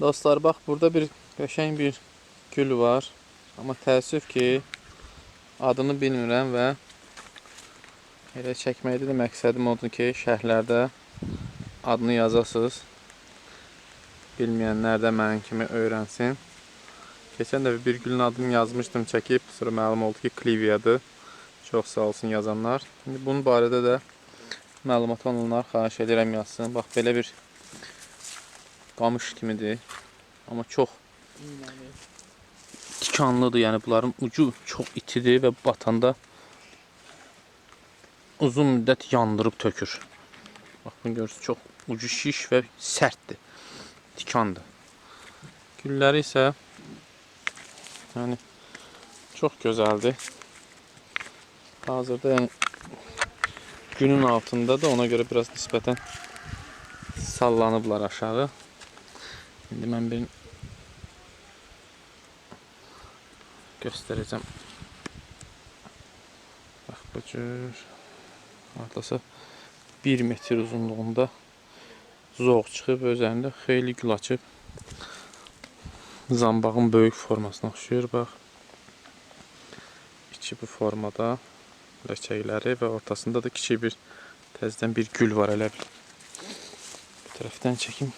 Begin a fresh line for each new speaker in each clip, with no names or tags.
Dostlar bax burada bir qəşəng bir gül var. Amma təəssüf ki adını bilmirəm və elə çəkməkdə də məqsədim odur ki, şərhlərdə adını yazasınız. Bilməyənlər də mənim kimi öyrənsin. Keçən dəfə bir gülün adını yazmışdım çəkib, sonra məlum oldu ki, Kliviyadır. Çox sağ olsun yazanlar. İndi bunun barədə də məlumat olanlar xahiş edirəm yazsın. Bax belə bir qamış kimidir. Amma çox tikanlıdır. Yəni bunların ucu çox itidir və batanda uzun müddət yandırıb tökür. Bax bunu görürsünüz çox ucu şiş və sərtdir. Tikandır. Gülləri isə yəni çox gözəldir. Hazırda yəni günün altında da ona görə biraz nisbətən sallanıblar aşağı. İndi mən bir göstərəcəm. Bax bu cür hardasa 1 metr uzunluğunda zoğ çıxıb özərində xeyli gül açıb. Zambağın böyük formasına oxşuyur bax. İçi bu formada ləçəkləri və ortasında da kiçik bir təzədən bir gül var elə bil. Bu tərəfdən çəkim.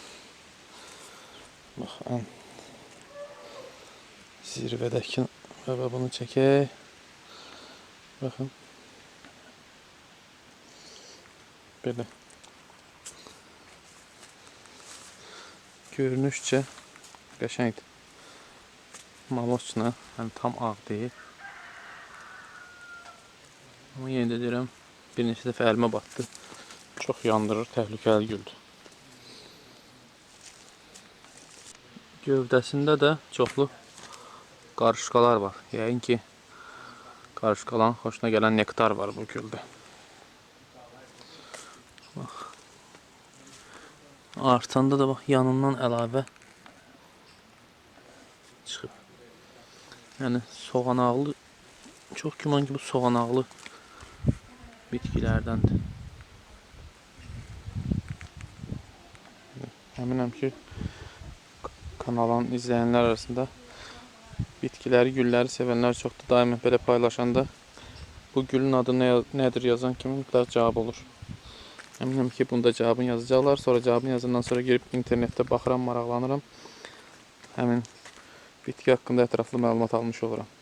Bax ən zirvədəki və və bunu çəkək. Baxın. Belə. Görünüşcə qəşəngdir. Maloçna, yəni tam ağ deyil. Amma yenə də deyirəm, bir neçə dəfə əlimə batdı. Çox yandırır, təhlükəli güldür. Gövdəsində də çoxlu qarışqalar var. Yəqin ki, qarışqaların xoşuna gələn nektar var bu güldə. Bax. Artanda da bax yanından əlavə çıxıb. Yəni soğanaqlı çox güman ki bu soğanaqlı bitkilərdəndir. Əminəm ki kanalın izləyənlər arasında bitkiləri, gülləri sevənlər çoxdur. Daima belə paylaşanda bu gülün adı nə, nədir yazan kimi mütləq cavab olur. Əminəm ki, bunda cavabını yazacaqlar. Sonra cavabını yazandan sonra girib internetdə baxıram, maraqlanıram. Həmin bitki haqqında ətraflı məlumat almış oluram.